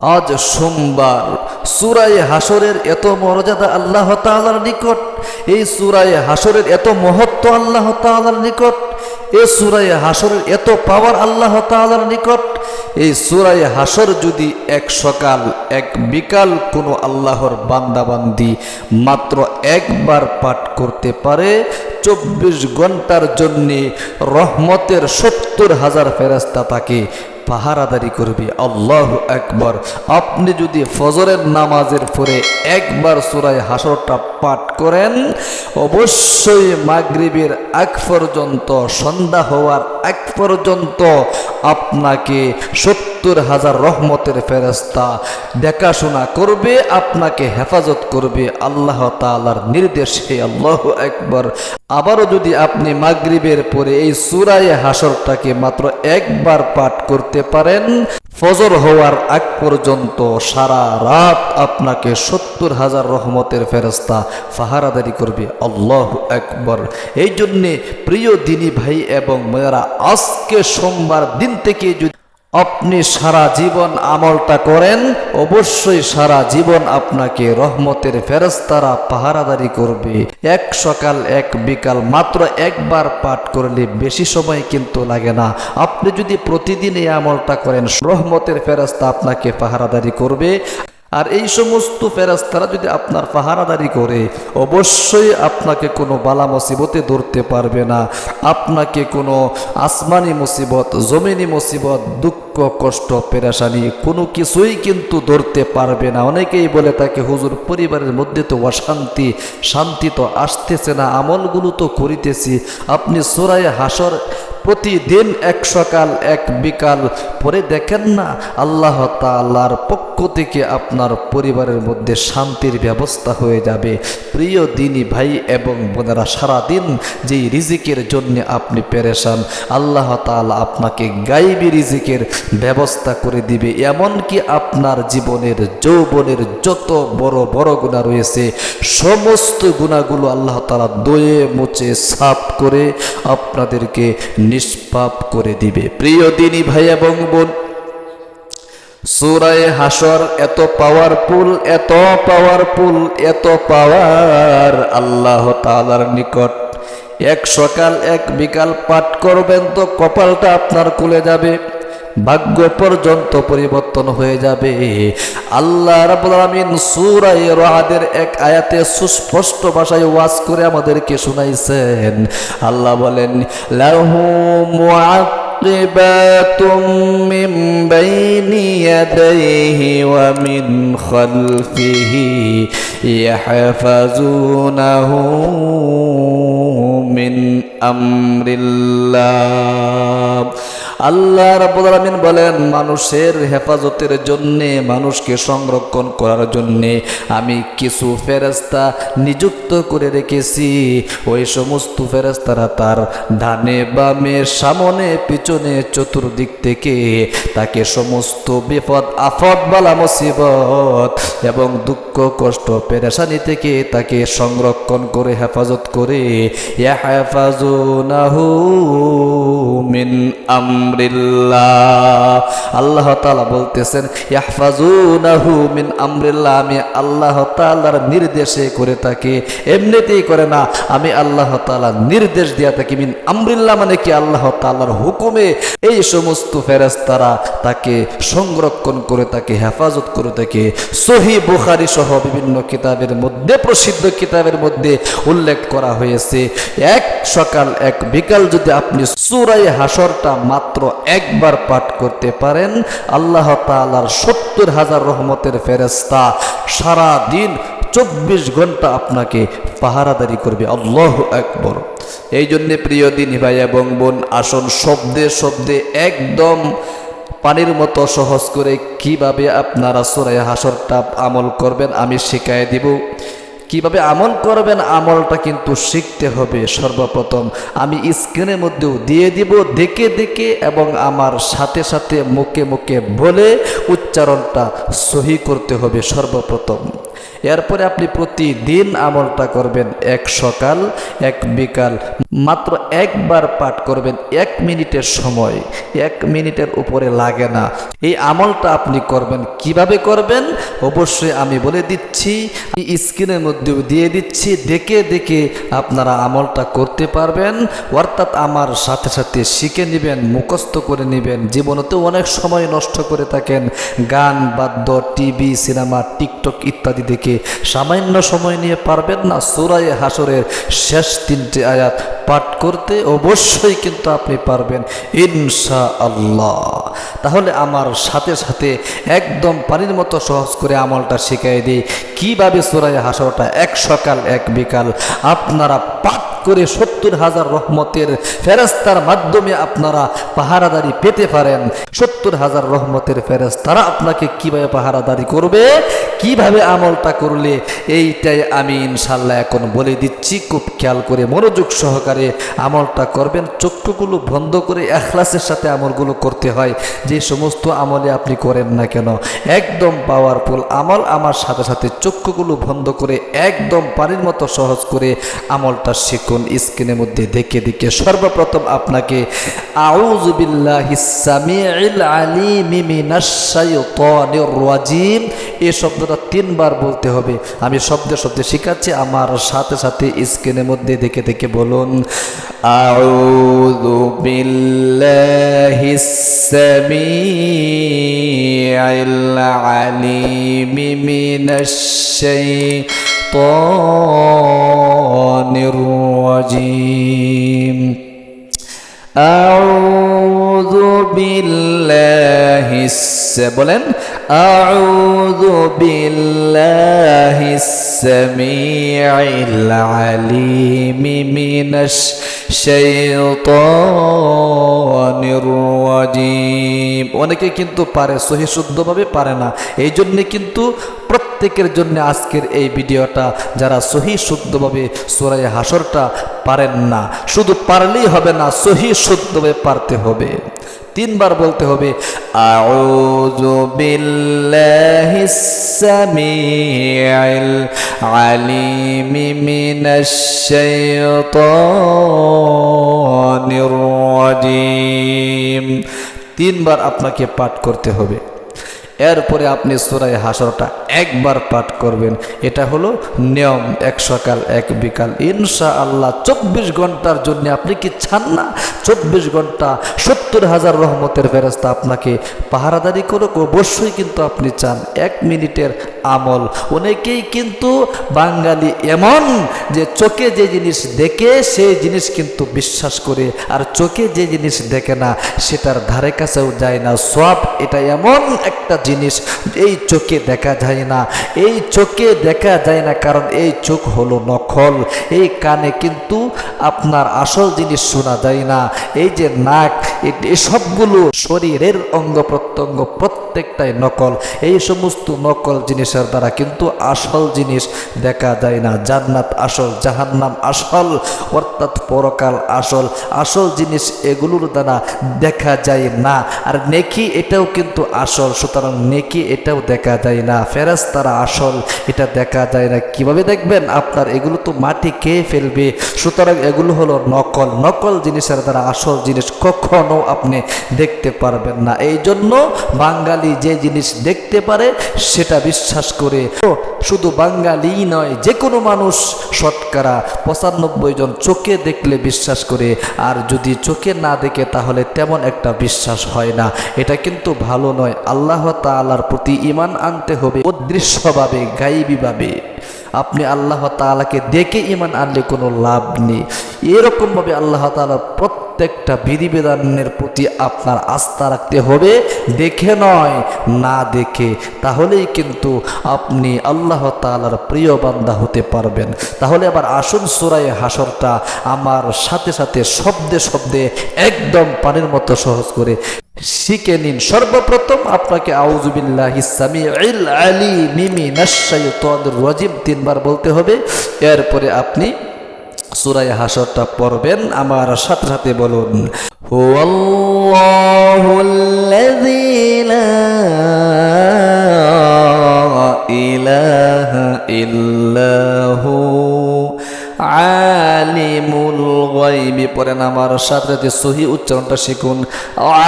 আজ সোমবার সুরাই হাসরের এত মর্যাদা আল্লাহ তাআলার নিকট, এই সুরাই হাসরের এত মহত্ব আল্লাহ তাআলার নিকট, এই সুরাই হাসরের এত পাওয়ার আল্লাহ তাআলার নিকট, এই সুরাই হাসর যদি এক সকাল, এক বিকাল কোনো আল্লাহর বান্দাবান্দি মাত্র একবার পাঠ করতে পারে চব্বিশ ঘণ্টার জন্যে রহমতের সত্তর হাজার ফেরাস্তা তাকে পাহারাদারি করবে। আল্লাহ একবার আপনি যদি ফজরের নামাজের পরে একবার সুরায় হাসরটা পাঠ করেন, অবশ্যই মাগরিবের এক পর্যন্ত, সন্ধ্যা হওয়ার এক পর্যন্ত আপনাকে সত্তর হাজার রহমতের ফেরস্তা দেখাশোনা করবে, আপনাকে হেফাজত করবে। আল্লাহ তালার নির্দেশে আল্লাহ একবার আবারও যদি আপনি মাগরিবের পরে এই সুরায় হাসরটাকে মাত্র একবার পাঠ করতে পারেন, ফজর হওয়ার আগ পর্যন্ত সারা রাত আপনাকে সত্তর হাজার রহমতের ফেরস্তা ফাহারাদারি করবে। আল্লাহ একবার এই জন্যে প্রিয় দিনী ভাই এবং মেয়েরা, আজকে সোমবার দিন থেকে যদি আপনি সারা জীবন আমলটা করেন, অবশ্যই সারা জীবন আপনাকে রহমতের ফেরস্তারা পাহারাদারি করবে। এক সকাল, এক বিকাল মাত্র একবার পাঠ করলে বেশি সময় কিন্তু লাগে না। আপনি যদি প্রতিদিন এই আমলটা করেন, রহমতের ফেরস্তা আপনাকে পাহারাদারি করবে। আর এই সমস্ত ফেরাস্তারা যদি আপনার পাহারাদারি করে, অবশ্যই আপনাকে কোনো বালা মুসিবতে ধরতে পারবে না। আপনাকে কোনো আসমানি মুসিবত, জমিনি মুসিবত, দুঃখ কষ্ট, পেরেশানি, কোনো কিছুই কিন্তু ধরতে পারবে না। অনেকেই বলে তাকে হুজুর, পরিবারের মধ্যে তো অশান্তি, শান্তি তো আসতেছে না, আমলগুলো তো করিতেছি। আপনি সোরায় হাসর প্রতিদিন এক সকাল এক বিকাল পরে দেখেন না, আল্লাহ তাল্লার পক্ষ থেকে আপনার পরিবারের মধ্যে শান্তির ব্যবস্থা হয়ে যাবে। প্রিয় দিনী ভাই এবং বোনেরা, সারাদিন যেই রিজিকের জন্য আপনি পেরেশান, আল্লাহ তাআলা আপনাকে গাইবি রিজিকের ব্যবস্থা করে দিবে। এমনকি আপনার জীবনের যৌবনের যত বড় বড় গুণা রয়েছে, সমস্ত গুণাগুলো আল্লাহ তাআলা দয়ে মুছে সাফ করে আপনাদেরকে নিষ্পাপ করে দিবে। প্রিয় দিনী ভাই এবং বোন, সুরায় হাসর এত পাওয়ারফুল এত পাওয়ারফুল এত পাওয়ার আল্লাহ তালার নিকট। এক সকাল, এক বিকাল পাঠ করবেন তো কপালটা আপনার খুলে যাবে। ভাগ্য পর্যন্ত পরিবর্তন হয়ে যাবে আল্লাহ রাব্বুল আলামিন সূরা রাদের এক আয়াতে সুস্পষ্ট ভাষায় ওয়াজ করে আমাদেরকে শুনাইছেন আল্লাহ বলেন লাহু معقبات من بين يديه ومن خلفه يحفظونه من أمر الله আল্লাহ রাব্বুল আলামিন বলেন, মানুষের হেফাজতের জন্যে, মানুষকে সংরক্ষণ করার জন্যে আমি কিছু ফেরেস্তা নিযুক্ত করে রেখেছি। ওই সমস্ত ফেরেস্তারা তার ডানে বামে, সামনে, পিছনে, চতুর্দিক থেকে তাকে সমস্ত বিপদ আফদ বালা, মুসিবত এবং দুঃখ, কষ্ট, পেরেশানি থেকে তাকে সংরক্ষণ করে, হেফাজত করে ইয়াহফাজুনাহু মিন আমরিল্লাহ। আল্লাহ তাআলা বলতেছেন ইয়াহফাজুনাহু মিন আমরিল্লাহ আমি আল্লাহ তাআলার নির্দেশে করে থাকি। এমনিতেই করে না, আমি আল্লাহ তাআলা নির্দেশ দিয়া থাকি। মিন আমরিল্লাহ মানে কি? আল্লাহ তাআলার হুকুমে এই সমস্ত ফেরেশতারা তাকে সংরক্ষণ করে তাকে হেফাজত করে থাকে। সহি বুখারি সহ বিভিন্ন কিতাবের মধ্যে, প্রসিদ্ধ কিতাবের মধ্যে উল্লেখ করা হয়েছে, এক সকাল, এক বিকাল যদি আপনি সুরাই হাসরটা মাত্র একবার পাঠ করতে পারেন। আল্লাহ তাআলার সত্তর হাজার রহমতের ফেরেস্তা সারা দিন চব্বিশ ঘণ্টা আপনাকে পাহারাদারি করবে। আল্লাহ একবর এই জন্যে প্রিয় দিন ভাই এবং বোন, আসন শব্দে শব্দে একদম পানির মতো সহজ করে কীভাবে আপনারা সোরাই হাসরটা আমল করবেন আমি শিখাই দিব। কীভাবে আমল করবেন? আমলটা কিন্তু শিখতে হবে সর্বপ্রথম। আমি স্ক্রিনের মধ্যেও দিয়ে দিব, দেখে দেখে এবং আমার সাথে সাথে মুখে মুখে বলে উচ্চারণটা সহি করতে হবে সর্বপ্রথম। এরপরে আপনি প্রতিদিন আমলটা করবেন এক সকাল, এক বিকাল, মাত্র একবার পাঠ করবেন এক মিনিটের সময়। এক মিনিটের উপরে লাগে না। এই আমলটা আপনি করবেন কীভাবে করবেন? অবশ্যই আমি বলে দিচ্ছি, স্ক্রিনের মধ্যে দিয়ে দিচ্ছি, দেখে দেখে আপনারা আমলটা করতে পারবেন। অর্থাৎ আমার সাথে সাথে শিখে নেবেন, মুখস্থ করে নেবেন। জীবনেতে অনেক সময় নষ্ট করে থাকেন। গান, বাদ্য, টিভি, সিনেমা, টিকটক ইত্যাদি দেখে সামান্য সময় নিয়ে পারবেন না। সুরাই হাসরের শেষ তিনটি আয়াত পাঠ করতে অবশ্যই কিন্তু আপনি পারবেন ইনশা আল্লাহ তাহলে আমার সাথে সাথে একদম পানির মতো সহজ করে আমলটা শিখাই দিই। কীভাবে সুরাই হাসরটা এক সকাল, এক বিকাল আপনারা পাঠ করে সত্তর হাজার রহমতের ফেরেস্তার মাধ্যমে আপনারা পাহারাদারি পেতে পারেন। সত্তর হাজার রহমতের ফেরেস্তারা আপনাকে কীভাবে পাহারাদারি করবে, কীভাবে আমলটা করলে, এইটাই আমি ইনশাল্লাহ এখন বলে দিচ্ছি। খুব খেয়াল করে মনোযোগ সহকারে আমলটা করবেন। চক্ষুগুলো বন্ধ করে এখলাসের সাথে আমলগুলো করতে হয়। যে সমস্ত আমলে আপনি করেন না কেন, একদম পাওয়ারফুল আমল। আমার সাথে সাথে চক্ষুগুলো বন্ধ করে একদম পানির মতো সহজ করে আমলটা শিখুন স্ক্রিনের মধ্যে দেখে দেখে সর্বপ্রথম আপনাকে এই শব্দটা তিনবার বলতে হবে। আমি শব্দে শব্দে শিখাচ্ছি, আমার সাথে সাথে স্ক্রিনের মধ্যে দেখে দেখে বলুন। আউযু বিল্লাহিস সামিউল আলিম মিনাশ শাইতানির রাজিম أعوذ بالله الس- বলেন أعوذ بالله السميع العليم من الشيطان الرجيم অনেকে কিন্তু পারে সহি শুদ্ধভাবে পারে না এই জন্যে কিন্তু প্রত্যেকের জন্য আজকের এই ভিডিওটা যারা সহি শুদ্ধভাবে সোরাই হাসরটা পারেন না, শুধু পারলেই হবে না, সহি শুদ্ধভাবে পারতে হবে। তিনবার বলতে হবে, আউযু বিল্লাহিস সামিউল আলিম মিনাশ শাইতানির রাজিম। তিনবার আপনাকে পাঠ করতে হবে। এরপরে আপনি সুরাই হাসরটা একবার পাঠ করবেন। এটা হলো নিয়ম, এক সকাল, এক বিকাল। ইনশা আল্লাহ চব্বিশ ঘণ্টার জন্য আপনি কি চান না? চব্বিশ ঘণ্টা সত্তর হাজার রহমতের ফেরস্তা আপনাকে পাহারাদারি করুক, অবশ্যই কিন্তু আপনি চান। এক মিনিটের আমল। অনেকেই কিন্তু বাঙালি এমন যে চোখে যে জিনিস দেখে সেই জিনিস কিন্তু বিশ্বাস করে, আর চোখে যে জিনিস দেখে না, সেটার ধারে কাছেও যায় না। সব এটা এমন একটা জিনিস এই চোখে দেখা যায় না এই চোখে দেখা যায় না কারণ এই চোখ হলো নকল এই কানে কিন্তু আপনার আসল জিনিস শোনা যায় না। এই যে নাক এ- এই সবগুলো শরীরের অঙ্গ প্রত্যঙ্গ প্রত্যেকটাই নকল। এই সমস্ত নকল জিনিসের দ্বারা কিন্তু আসল জিনিস দেখা যায় না। জান্নাত আসল, জাহান্নাম আসল, অর্থাৎ পরকাল আসল। আসল জিনিস এগুলোর দ্বারা দেখা যায় না। আর নেকি এটাও কিন্তু আসল, সুতরাং নেকি এটাও দেখা যায় না। ফেরাজ তারা আসল, এটা দেখা যায় না। কীভাবে দেখবেন আপনার এগুলো তো মাটি খেয়ে ফেলবে। সুতরাং এগুলো হলো নকল। নকল জিনিসের দ্বারা আসল জিনিস কখনো আপনি দেখতে পারবেন না। এই জন্য বাঙালি যে জিনিস দেখতে পারে, সেটা বিশ্বাস করে। শুধু বাঙালি নয় যে কোনো মানুষ, শতকরা পঁচানব্বই জন চোখে দেখলে বিশ্বাস করে। আর যদি চোখে না দেখে, তাহলে তেমন একটা বিশ্বাস হয় না। এটা কিন্তু ভালো নয়। আল্লাহ তাআলার প্রতি ইমান আনতে হবে। অদৃশ্যভাবে, গাইবীভাবে। আপনি আল্লাহ তাআলাকে দেখে ইমান আনলে কোনো লাভ নেই। এরকমভাবে আল্লাহ তাআলার প্রত্যেকটা বিধিবিধানের প্রতি আপনার আস্থা রাখতে হবে। দেখে নয়, না দেখে, তাহলেই কিন্তু আপনি আল্লাহ তালার প্রিয় বান্দা হতে পারবেন। তাহলে আবার আসুন সুরাই হাসরটা আমার সাথে সাথে শব্দে শব্দে একদম পানির মতো সহজ করে শিখে নিন। সর্বপ্রথম আপনাকে আউজুবিল্লাহ ইসামি আলী মিমি নাশাইতানির রাজিম তিনবার বলতে হবে। এরপরে আপনি সুরাই হাসরটা পড়বেন। আমার সাথে সাথে বলুন হুয়াল্লাহুল্লাযী লা ইলাহা পড়েন আমার সাথে সাথে সহি উচ্চারণটা শিখুন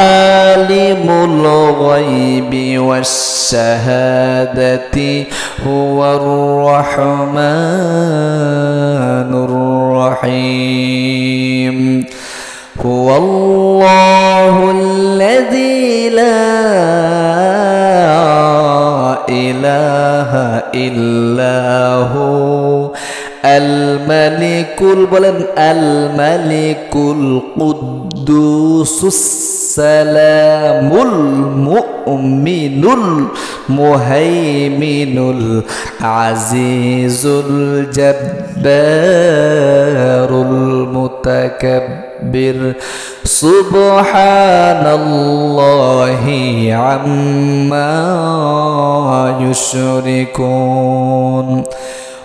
আলিমুল গায়বি ওয়াস শাহাদাতি হুয়ার রহমানুর রহিম هو الله الذي لا إله إلا هو আল মালিকুল বলেন আল মালিকুল কুদ্দুসুস সালামুল মুমিনুল মুহাইমিনুল আজিজুল জব্বারুল মুতাকাব্বির। সুবহানাল্লাহি আম্মা ইউশরিকুন।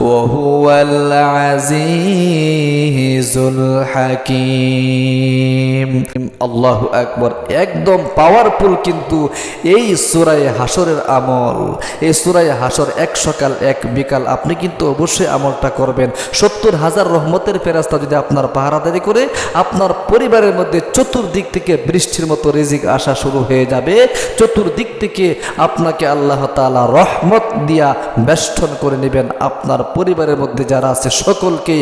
وهو العزيز الحكيم আল্লাহু আকবর একদম পাওয়ারফুল কিন্তু এই সুরায় হাসরের আমল এই সুরায় হাসর এক সকাল এক বিকাল আপনি কিন্তু অবশ্যই আমলটা করবেন সত্তর হাজার রহমতের ফেরাস্তা যদি আপনার পাহারাদারি করে আপনার পরিবারের মধ্যে চতুর্দিক থেকে বৃষ্টির মতো রিজিক আসা শুরু হয়ে যাবে চতুর্দিক থেকে আপনাকে আল্লাহ তাআলা রহমত দিয়া বেষ্টন করে নেবেন আপনার পরিবারের মধ্যে যারা আছে, সকলকে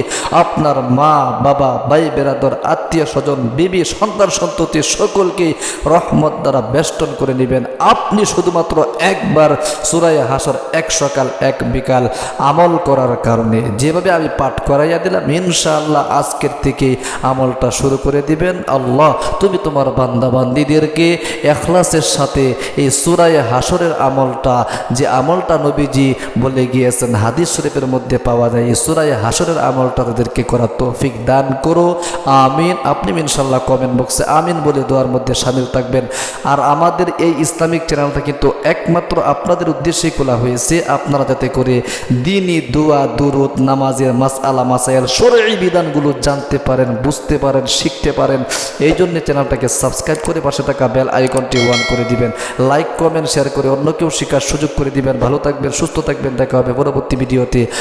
আপনার মা, বাবা, ভাই, বেরাদর, আত্মীয় স্বজন, বিবি, সন্তান, সন্ততি, সকলকে রহমত দ্বারা বেষ্টন করে নেবেন। আপনি শুধুমাত্র একবার সুরাই হাসর, এক সকাল, এক বিকাল আমল করার কারণে যেভাবে আমি পাঠ করাইয়া দিলাম, ইনশাআল্লাহ আজকের থেকে আমলটা শুরু করে দিবেন। আল্লাহ, তুমি তোমার বান্দা বান্দিদেরকে এখলাসের সাথে এই সুরাই হাসরের আমলটা, যে আমলটা নবীজি বলে গিয়েছেন, হাদিস শরীফের মধ্যে পাওয়া যায়। এই সুরাই হাসরের আমলটা তাদেরকে করার তৌফিক দান করো। আমিন। আপনি ইনশাল্লাহ কমেন্ট বক্সে আমিন বলে দোয়ার মধ্যে সামিল থাকবেন। আর আমাদের এই ইসলামিক চ্যানেলটা কিন্তু একমাত্র আপনাদের উদ্দেশ্যেই খোলা হয়েছে। আপনারা যাতে করে দিনই দোয়া, দুরুদ, নামাজের মাস আলা মাসাইল, সরই বিধানগুলো জানতে পারেন, বুঝতে পারেন, শিখতে পারেন, এই জন্য চ্যানেলটাকে সাবস্ক্রাইব করে পাশে থাকা বেল আইকনটি ওয়ান করে দিবেন। লাইক কমেন্ট শেয়ার করে অন্য কেউ শেখার সুযোগ করে দিবেন। ভালো থাকবেন, সুস্থ থাকবেন। দেখা হবে পরবর্তী ভিডিওতে।